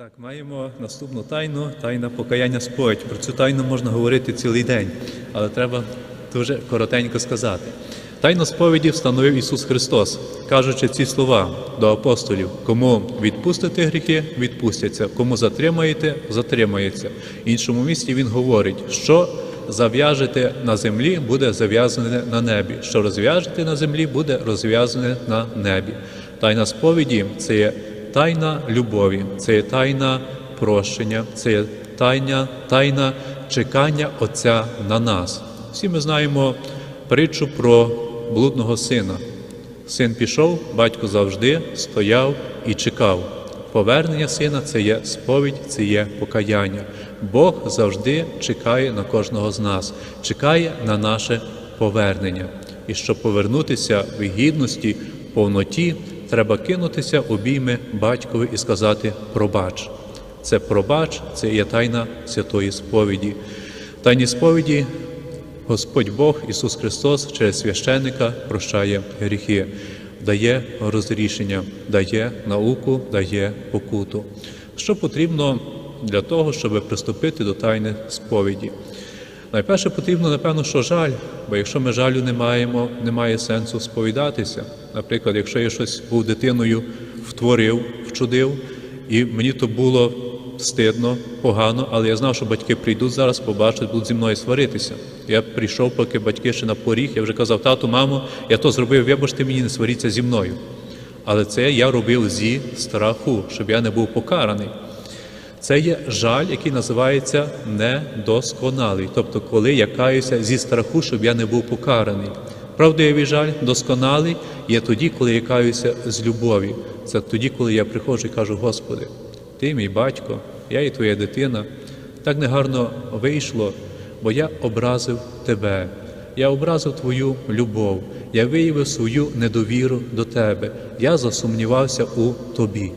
Так, маємо наступну тайну, тайна покаяння сповідь. Про цю тайну можна говорити цілий день, але треба дуже коротенько сказати. Тайну сповіді встановив Ісус Христос, кажучи ці слова до апостолів: кому відпустите гріхи, відпустяться, кому затримаєте, затримається. В іншому місці Він говорить, що зав'яжете на землі, буде зав'язане на небі. Що розв'яжете на землі, буде розв'язане на небі. Тайна сповіді це є тайна любові, це є тайна прощення, це є тайна, тайна чекання Отця на нас. Всі ми знаємо притчу про блудного сина. Син пішов, батько завжди стояв і чекав. Повернення сина це є сповідь, це є покаяння. Бог завжди чекає на кожного з нас, чекає на наше повернення. І щоб повернутися в гідності, повноті, треба кинутися обійми батькові і сказати пробач. Це пробач, це є тайна святої сповіді. В тайній сповіді Господь Бог Ісус Христос через священника прощає гріхи, дає розрішення, дає науку, дає покуту. Що потрібно для того, щоб приступити до тайни сповіді? Найперше потрібно, напевно, що жаль, бо якщо ми жалю не маємо, немає сенсу сповідатися. Наприклад, якщо я щось був дитиною втворив, вчудив, і мені то було стидно, погано, але я знав, що батьки прийдуть зараз, побачать, будуть зі мною сваритися. Я прийшов, поки батьки ще на поріг, я вже казав, тату, мамо, я то зробив, вибачте мені, не сваріться зі мною. Але це я робив зі страху, щоб я не був покараний. Це є жаль, який називається недосконалий. Тобто, коли я каюся зі страху, щоб я не був покараний. Правдивий жаль, досконалий є тоді, коли я каюся з любові. Це тоді, коли я приходжу і кажу, Господи, ти мій батько, я і твоя дитина. Так негарно вийшло, бо я образив тебе. Я образив твою любов, я виявив свою недовіру до тебе, я засумнівався у тобі.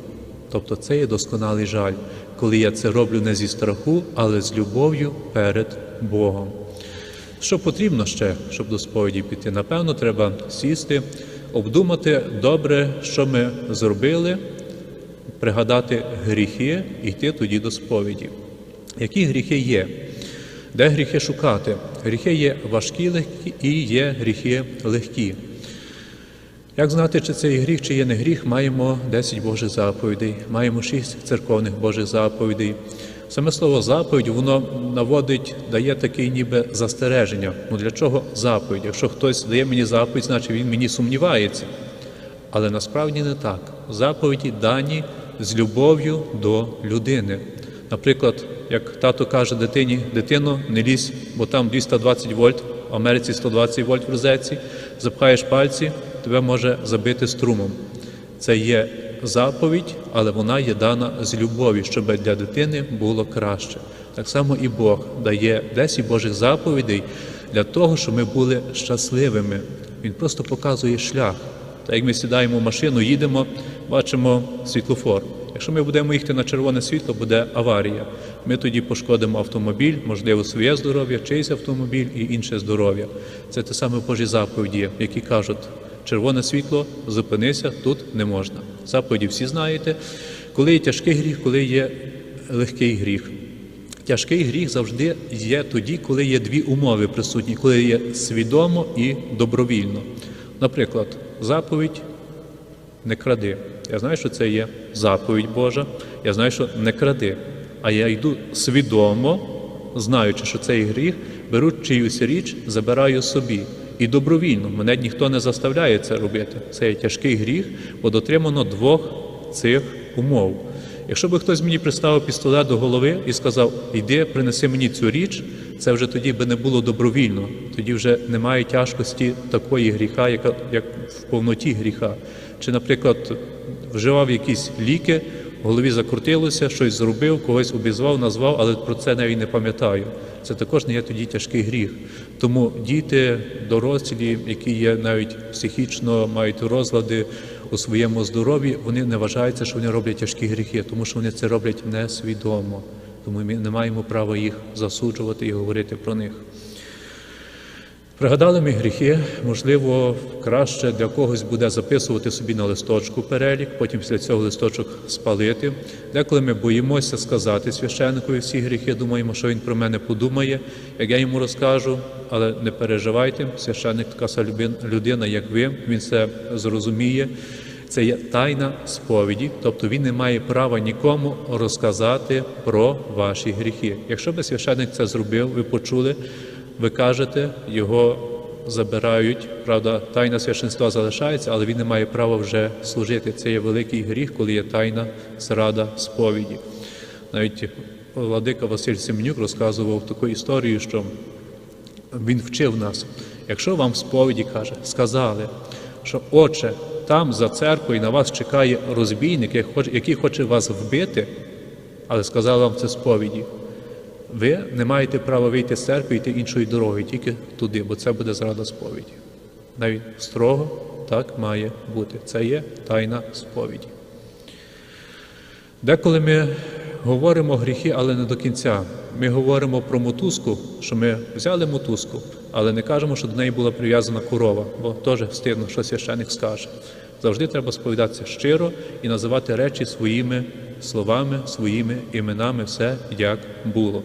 Тобто це є досконалий жаль, коли я це роблю не зі страху, але з любов'ю перед Богом. Що потрібно ще, щоб до сповіді піти? Напевно, треба сісти, обдумати добре, що ми зробили, пригадати гріхи і йти тоді до сповіді. Які гріхи є? Де гріхи шукати? Гріхи є важкі легкі і є гріхи легкі. Як знати, чи це є гріх, чи є не гріх, маємо 10 Божих заповідей, маємо 6 церковних Божих заповідей. Саме слово заповідь, воно наводить, дає таке ніби застереження. Ну для чого заповідь? Якщо хтось дає мені заповідь, значить він мені сумнівається. Але насправді не так. Заповіді дані з любов'ю до людини. Наприклад, як тато каже дитині, дитино, не лізь, бо там 220 вольт, в Америці 120 вольт в розетці, запхаєш пальці, тебе може забити струмом. Це є заповідь, але вона є дана з любові, щоб для дитини було краще. Так само і Бог дає 10 Божих заповідей для того, щоб ми були щасливими. Він просто показує шлях. Так як ми сідаємо в машину, їдемо, бачимо світлофор. Якщо ми будемо їхати на червоне світло, буде аварія. Ми тоді пошкодимо автомобіль, можливо, своє здоров'я, чийсь автомобіль і інше здоров'я. Це те саме Божі заповіді, які кажуть, червоне світло, зупинися, тут не можна. Заповіді всі знаєте. Коли є тяжкий гріх, коли є легкий гріх. Тяжкий гріх завжди є тоді, коли є дві умови присутні, коли є свідомо і добровільно. Наприклад, заповідь не кради. Я знаю, що це є заповідь Божа. Я знаю, що не кради. А я йду свідомо, знаючи, що цей гріх, беру чиюсь річ, забираю собі. І добровільно, мене ніхто не заставляє це робити. Це є тяжкий гріх, бо дотримано двох цих умов. Якщо би хтось мені приставив пістолет до голови і сказав, йди, принеси мені цю річ, це вже тоді би не було добровільно. Тоді вже немає тяжкості такої гріха, яка як в повноті гріха. Чи, наприклад, вживав якісь ліки, в голові закрутилося, щось зробив, когось обізвав, назвав, але про це навіть не пам'ятаю. Це також не є тоді тяжкий гріх. Тому діти, дорослі, які є навіть психічно, мають розлади у своєму здоров'ї, вони не вважаються, що вони роблять тяжкі гріхи, тому що вони це роблять несвідомо. Тому ми не маємо права їх засуджувати і говорити про них. Пригадали ми гріхи, можливо, краще для когось буде записувати собі на листочку перелік, потім після цього листочок спалити. Деколи ми боїмося сказати священникові всі гріхи, думаємо, що він про мене подумає, як я йому розкажу, але не переживайте, священник така людина, як ви, він це зрозуміє. Це є тайна сповіді, тобто він не має права нікому розказати про ваші гріхи. Якщо би священник це зробив, ви почули, ви кажете, його забирають. Правда, тайна священства залишається, але він не має права вже служити. Це є великий гріх, коли є тайна зрада сповіді. Навіть владика Василь Семенюк розказував таку історію, що він вчив нас. Якщо вам в сповіді каже, сказали, що Отче, там за церквою на вас чекає розбійник, який хоче- вас вбити, але сказали вам це сповіді. Ви не маєте права вийти з церкви і йти іншою дорогою, тільки туди, бо це буде зрада сповіді. Навіть строго так має бути. Це є тайна сповіді. Деколи ми говоримо гріхи, але не до кінця. Ми говоримо про мотузку, що ми взяли мотузку, але не кажемо, що до неї була прив'язана корова, бо теж стидно, що священик скаже. Завжди треба сповідатися щиро і називати речі своїми словами, своїми іменами, все як було.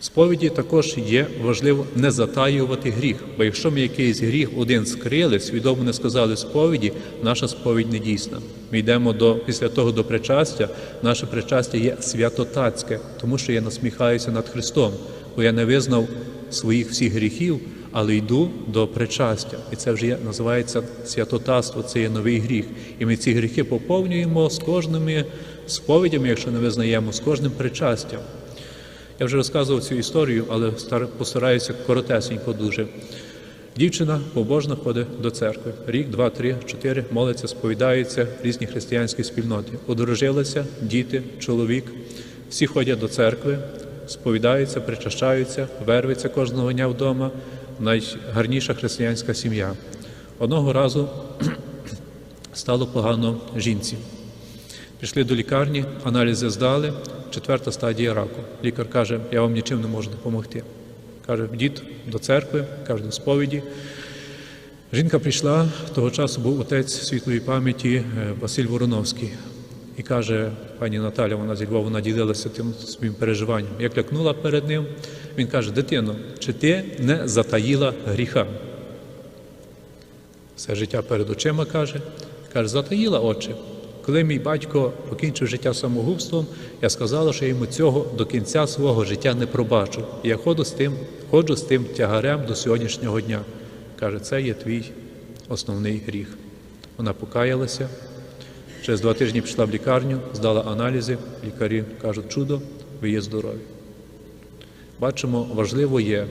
Сповіді також є важливо не затаювати гріх, бо якщо ми якийсь гріх один скрили, свідомо не сказали сповіді, наша сповідь не дійсна. Ми йдемо до після того до причастя. Наше причастя є святотатське, тому що я насміхаюся над Христом, бо я не визнав своїх всіх гріхів, але йду до причастя. І це вже є, називається святотатство, це є новий гріх. І ми ці гріхи поповнюємо з кожними сповідями, якщо не визнаємо, з кожним причастям. Я вже розказував цю історію, але постараюся коротесенько дуже. Дівчина побожна ходить до церкви. Рік, два, три, чотири молиться, сповідаються різні християнські спільноти. Одружилися, діти, чоловік. Всі ходять до церкви, сповідаються, причащаються, вервиться кожного дня вдома. Найгарніша християнська сім'я. Одного разу стало погано жінці. Пішли до лікарні, аналізи здали, четверта стадія раку. Лікар каже, я вам нічим не можу допомогти. Каже, йдіть до церкви, каже, до сповіді. Жінка прийшла, того часу був отець світлої пам'яті е, Василь Вороновський. І каже, пані Наталя, вона зі Львова, вона ділилася тим своїм переживанням. Як лякнула перед ним, він каже: Дитино, чи ти не затаїла гріха? Все життя перед очима каже. Каже, затаїла очі. Коли мій батько покінчив життя самогубством, я сказала, що я йому цього до кінця свого життя не пробачу. І я ходжу з тим, ходжу з тим тягарем до сьогоднішнього дня. Каже, це є твій основний гріх. Вона покаялася. Через два тижні пішла в лікарню, здала аналізи. Лікарі кажуть, чудо, ви є здорові. Бачимо, важливо є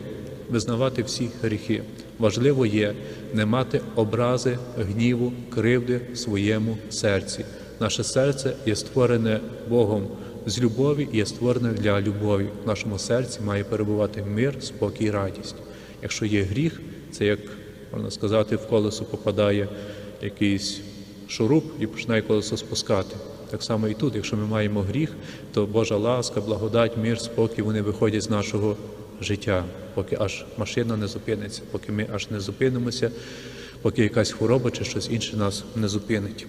визнавати всі гріхи. Важливо є не мати образи, гніву, кривди в своєму серці. Наше серце є створене Богом з любові і є створене для любові. В нашому серці має перебувати мир, спокій, радість. Якщо є гріх, це як можна сказати, в колесо попадає якийсь шуруп і починає колесо спускати. Так само і тут, якщо ми маємо гріх, то Божа ласка, благодать, мир, спокій, вони виходять з нашого життя, поки аж машина не зупиниться, поки ми аж не зупинимося, поки якась хвороба чи щось інше нас не зупинить.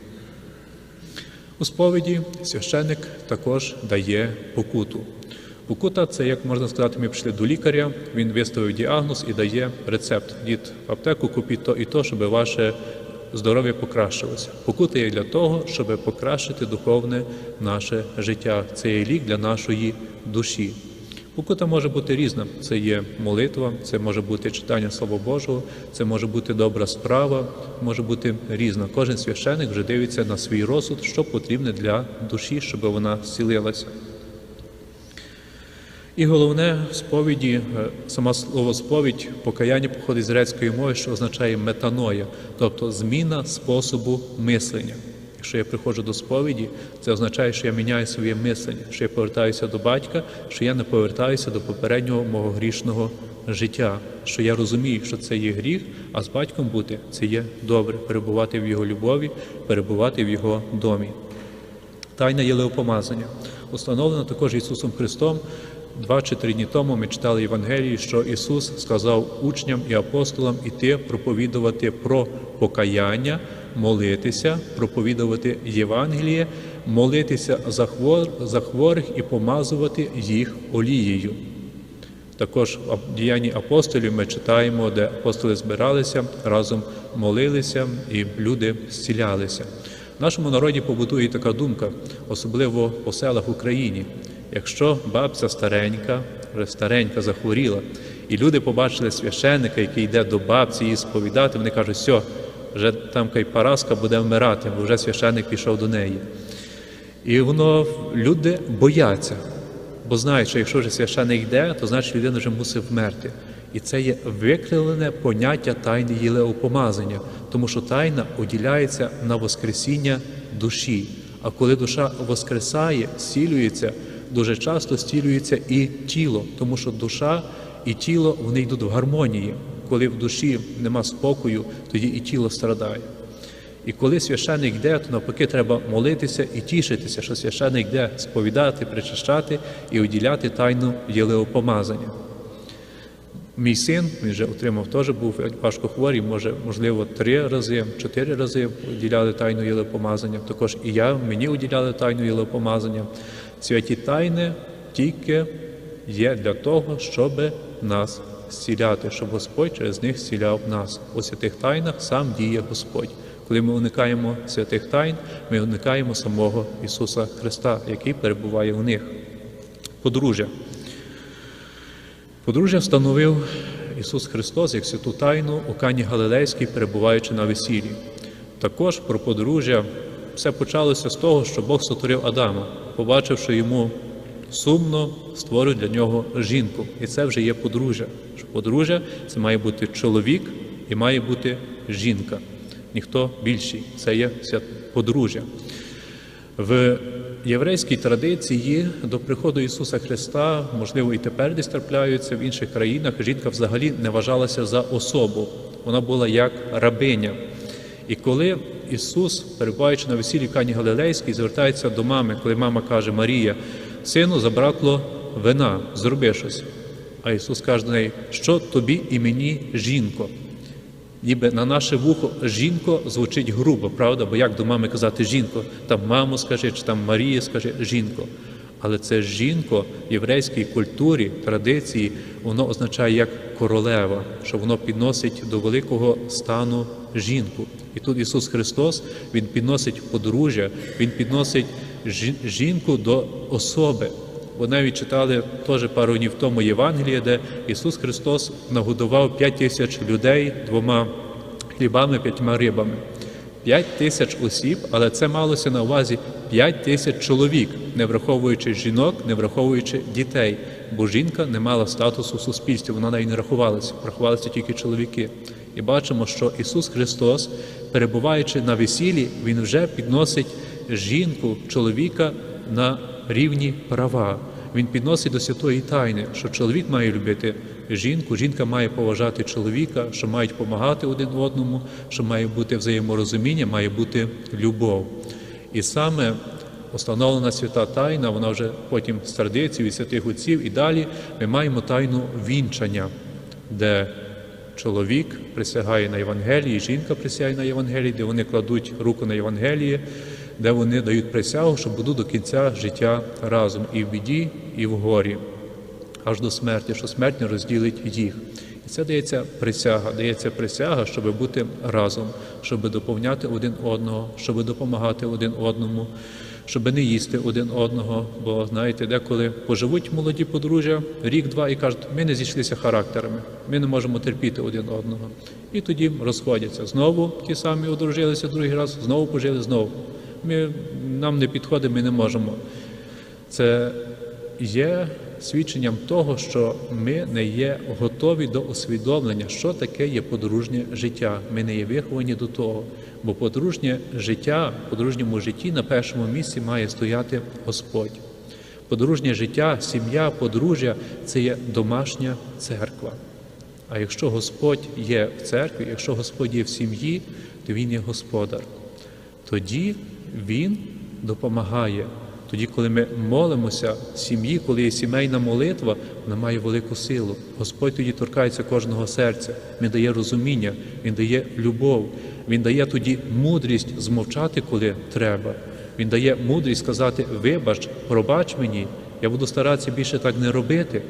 У сповіді священик також дає покуту. Покута це, як можна сказати, ми пішли до лікаря, він виставив діагноз і дає рецепт. Дід в аптеку купіть то і то, щоб ваше здоров'я покращилося. Покута є для того, щоб покращити духовне наше життя. Це є лік для нашої душі. Покута може бути різна. Це є молитва, це може бути читання Слова Божого, це може бути добра справа, може бути різна. Кожен священик вже дивиться на свій розсуд, що потрібне для душі, щоб вона зцілилася. І головне сповіді, е, саме слово сповідь, покаяння походить з грецької мови, що означає метаноя, тобто зміна способу мислення. Якщо я приходжу до сповіді, це означає, що я міняю своє мислення, що я повертаюся до батька, що я не повертаюся до попереднього мого грішного життя, що я розумію, що це є гріх, а з батьком бути це є добре, перебувати в його любові, перебувати в його домі. Тайна єлеопомазання, установлена також Ісусом Христом Два чи три дні тому ми читали Євангелії, що Ісус сказав учням і апостолам іти проповідувати про покаяння, молитися, проповідувати Євангеліє, молитися за, хвор, за хворих і помазувати їх олією. Також в діянні апостолів ми читаємо, де апостоли збиралися, разом молилися і люди зцілялися. В нашому народі побутує така думка, особливо по селах в Україні. Якщо бабця старенька, вже старенька захворіла, і люди побачили священника, який йде до бабці її сповідати, вони кажуть, все, вже там кай Параска буде вмирати, бо вже священник пішов до неї. І воно люди бояться, бо знають, що якщо вже священик йде, то значить людина вже мусить вмерти. І це є викривлене поняття тайни єлеопомазання, тому що тайна уділяється на Воскресіння душі. А коли душа воскресає, зцілюється, дуже часто зцілюється і тіло, тому що душа і тіло вони йдуть в гармонії. Коли в душі нема спокою, тоді і тіло страдає. І коли священник йде, то навпаки треба молитися і тішитися, що священник йде сповідати, причащати і уділяти тайну єлеопомазання. Мій син, він вже отримав теж був важко хворий, може, можливо, три рази, чотири рази уділяли тайну єлеопомазання. Також і я, мені уділяли тайну єлеопомазання. Святі тайни тільки є для того, щоб нас зціляти, щоб Господь через них зціляв нас. У святих тайнах сам діє Господь. Коли ми уникаємо святих тайн, ми уникаємо самого Ісуса Христа, який перебуває у них. Подружжя. Подружжя встановив Ісус Христос як святу тайну у Кані Галилейській, перебуваючи на весіллі. Також про подружжя все почалося з того, що Бог сотворив Адама, побачивши йому сумно, створив для нього жінку. І це вже є подружжя. Подружжя це має бути чоловік і має бути жінка. Ніхто більший. Це є подружжя. В єврейській традиції до приходу Ісуса Христа, можливо, і тепер десь трапляються в інших країнах, жінка взагалі не вважалася за особу. Вона була як рабиня. І коли Ісус, перебуваючи на весіллі Кані Галилейській, звертається до мами, коли мама каже Марія, сину забракло вина, зроби щось. А Ісус каже до неї, що тобі і мені жінко. Ніби на наше вухо жінко звучить грубо, правда? Бо як до мами казати жінко? Там мамо скажи, чи там Марія скажи жінко. Але це жінко в єврейській культурі, традиції, воно означає як королева, що воно підносить до великого стану жінку. І тут Ісус Христос Він підносить подружжя, Він підносить жінку до особи. Бо навіть читали теж пару днів тому Євангеліє, де Ісус Христос нагодував п'ять тисяч людей двома хлібами, п'ятьма рибами. П'ять тисяч осіб, але це малося на увазі п'ять тисяч чоловік, не враховуючи жінок, не враховуючи дітей. Бо жінка не мала статусу в суспільстві, вона навіть не рахувалася, рахувалися тільки чоловіки. І бачимо, що Ісус Христос, перебуваючи на весіллі, Він вже підносить жінку, чоловіка на рівні права. Він підносить до святої тайни, що чоловік має любити жінку, жінка має поважати чоловіка, що мають допомагати один одному, що має бути взаєморозуміння, має бути любов. І саме установлена свята тайна, вона вже потім з традицій від святих отців і далі ми маємо тайну вінчання, де чоловік присягає на Євангелії, жінка присягає на Євангелії, де вони кладуть руку на Євангеліє, де вони дають присягу, що будуть до кінця життя разом і в біді, і в горі, аж до смерті, що смерть не розділить їх. І це дається присяга, дається присяга, щоб бути разом, щоб доповняти один одного, щоб допомагати один одному, щоб не їсти один одного. Бо знаєте, деколи поживуть молоді подружжя рік-два і кажуть, ми не зійшлися характерами, ми не можемо терпіти один одного. І тоді розходяться. Знову ті самі одружилися другий раз, знову пожили знову. Ми, нам не підходить, ми не можемо. Це є свідченням того, що ми не є готові до усвідомлення, що таке є подружнє життя. Ми не є виховані до того. Бо подружнє життя, подружньому житті на першому місці має стояти Господь. Подружнє життя, сім'я, подружжя це є домашня церква. А якщо Господь є в церкві, якщо Господь є в сім'ї, то Він є господар. Тоді Він допомагає Тоді, коли ми молимося сім'ї, коли є сімейна молитва, вона має велику силу. Господь тоді торкається кожного серця. Він дає розуміння, Він дає любов, Він дає тоді мудрість змовчати, коли треба. Він дає мудрість сказати: Вибач, пробач мені, я буду старатися більше так не робити.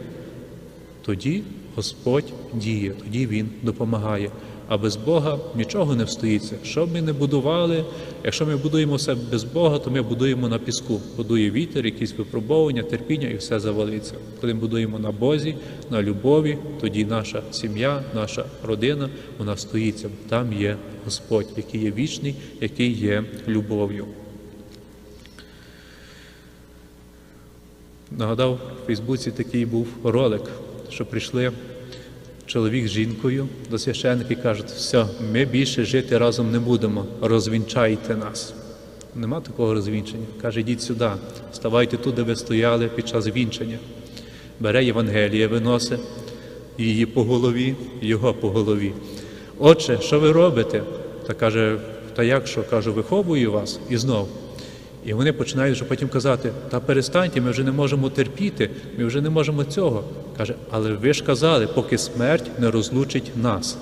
Тоді Господь діє, тоді Він допомагає. А без Бога нічого не встоїться. Що б ми не будували, якщо ми будуємо все без Бога, то ми будуємо на піску. Будує вітер, якісь випробовування, терпіння і все завалиться. Коли ми будуємо на Бозі, на любові, тоді наша сім'я, наша родина, вона стоїться. Там є Господь, який є вічний, який є любов'ю. Нагадав, в Фейсбуці такий був ролик, що прийшли чоловік з жінкою до священника і кажуть, все, ми більше жити разом не будемо, розвінчайте нас. Нема такого розвінчення. Каже, йдіть сюди, ставайте тут, де ви стояли під час вінчення. Бере Євангеліє, виносить її по голові, його по голові. Отче, що ви робите? Та каже, та як що? Кажу, виховую вас і знов. І вони починають вже потім казати: та перестаньте, ми вже не можемо терпіти, ми вже не можемо цього. Каже, але ви ж казали, поки смерть не розлучить нас.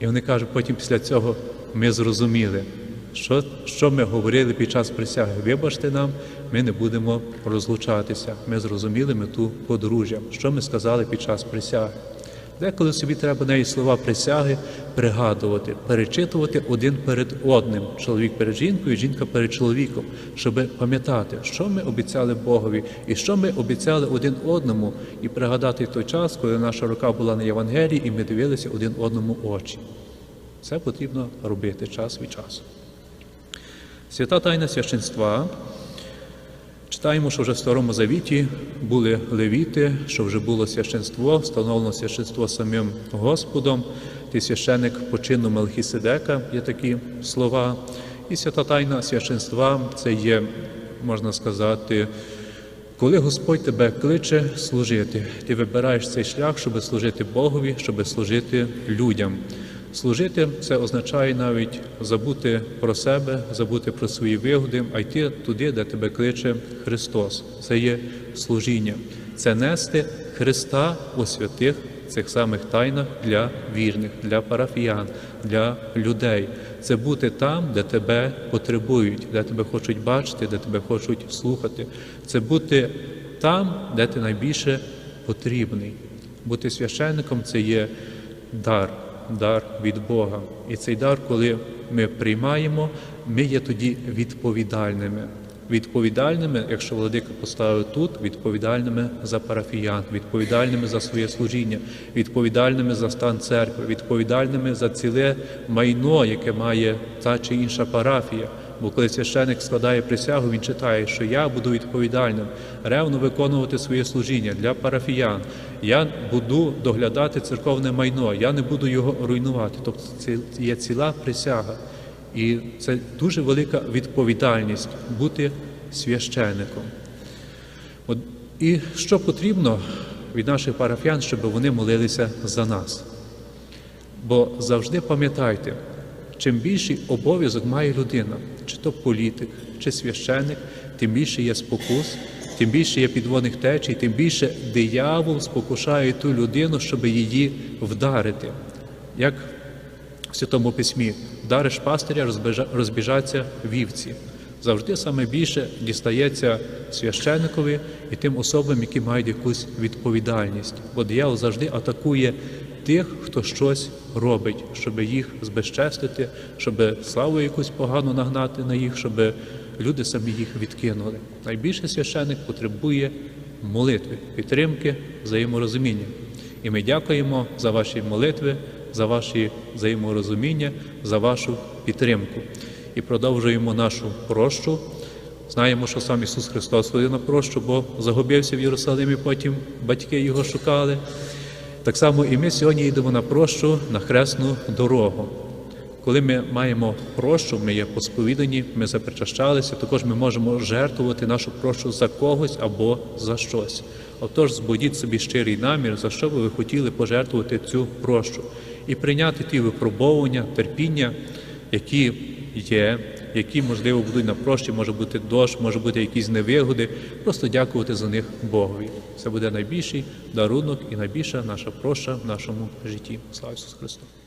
І вони кажуть, потім після цього ми зрозуміли, що, що ми говорили під час присяги. Вибачте нам, ми не будемо розлучатися. Ми зрозуміли мету подружжя, що ми сказали під час присяги. Деколи собі треба неї слова присяги пригадувати, перечитувати один перед одним, чоловік перед жінкою, жінка перед чоловіком, щоб пам'ятати, що ми обіцяли Богові і що ми обіцяли один одному, і пригадати той час, коли наша рука була на Євангелії, і ми дивилися один одному очі. Це потрібно робити час від часу. Свята тайна священства. Читаємо, що вже в Старому Завіті були левіти, що вже було священство, встановлено священство самим Господом. Ти священик по чину Мелхіседека, є такі слова. І свята тайна священства це є, можна сказати, коли Господь тебе кличе служити, ти вибираєш цей шлях, щоб служити Богові, щоб служити людям. Служити це означає навіть забути про себе, забути про свої вигоди, а йти туди, де тебе кличе Христос. Це є служіння, це нести Христа у святих цих самих тайнах для вірних, для парафіян, для людей. Це бути там, де тебе потребують, де тебе хочуть бачити, де тебе хочуть слухати. Це бути там, де ти найбільше потрібний. Бути священником це є дар дар від Бога. І цей дар, коли ми приймаємо, ми є тоді відповідальними. Відповідальними, якщо владика поставив тут, відповідальними за парафіян, відповідальними за своє служіння, відповідальними за стан церкви, відповідальними за ціле майно, яке має та чи інша парафія. Бо коли священик складає присягу, він читає, що я буду відповідальним, ревно виконувати своє служіння для парафіян. Я буду доглядати церковне майно, я не буду його руйнувати. Тобто це є ціла присяга. І це дуже велика відповідальність бути священником. От, І що потрібно від наших парафіян, щоб вони молилися за нас? Бо завжди пам'ятайте, чим більший обов'язок має людина, чи то політик, чи священник, тим більше є спокус, тим більше є підводних течій, тим більше диявол спокушає ту людину, щоб її вдарити. Як в Святому Письмі вдариш пастиря, розбіжаться вівці. Завжди саме більше дістається священникові і тим особам, які мають якусь відповідальність. Бо диявол завжди атакує тих, хто щось робить, щоб їх збезчестити, щоб славу якусь погану нагнати на їх, щоб люди самі їх відкинули. Найбільше священник потребує молитви, підтримки, взаєморозуміння. І ми дякуємо за ваші молитви, за ваші взаєморозуміння, за вашу підтримку. І продовжуємо нашу прощу. Знаємо, що сам Ісус Христос ходив на прощу, бо загубився в Єрусалимі, потім батьки його шукали. Так само і ми сьогодні йдемо на прощу на хресну дорогу. Коли ми маємо прощу, ми є посповідані, ми запричащалися, також ми можемо жертвувати нашу прощу за когось або за щось. Отож, збудіть собі щирий намір, за що би ви хотіли пожертвувати цю прощу, і прийняти ті випробовування, терпіння, які є які, можливо, будуть на прощі, може бути дощ, може бути якісь невигоди. Просто дякувати за них Богові. Це буде найбільший дарунок і найбільша наша проща в нашому житті. Слава Ісусу Христу!